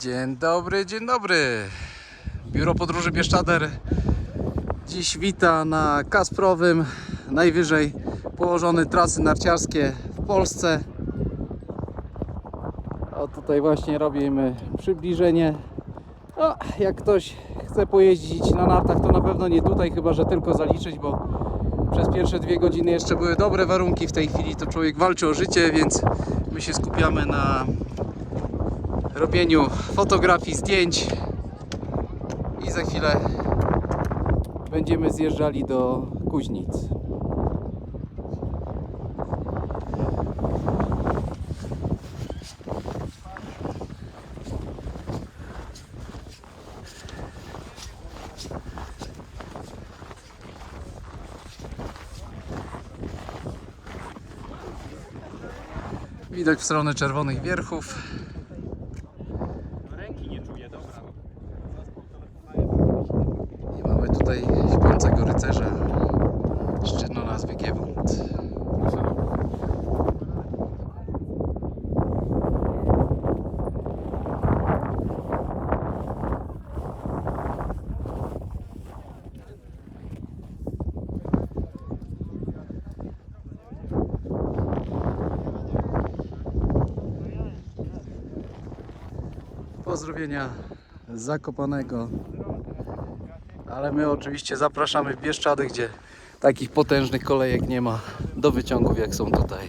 Dzień dobry, dzień dobry. Biuro Podróży Bieszczader dziś wita na Kasprowym, najwyżej położone trasy narciarskie w Polsce. O tutaj właśnie robimy przybliżenie. O, jak ktoś chce pojeździć na nartach, to na pewno nie tutaj, chyba że tylko zaliczyć, bo przez pierwsze dwie godziny jeszcze były dobre warunki. W tej chwili to człowiek walczy o życie, więc my się skupiamy na robieniu fotografii, zdjęć i za chwilę będziemy zjeżdżali do Kuźnic. Widok w stronę Czerwonych Wierchów. I mamy tutaj śpiącego rycerza. Szczytno nazwy Giewont. Pozdrowienia Zakopanego. Ale my oczywiście zapraszamy w Bieszczady, gdzie takich potężnych kolejek nie ma do wyciągów jak są tutaj.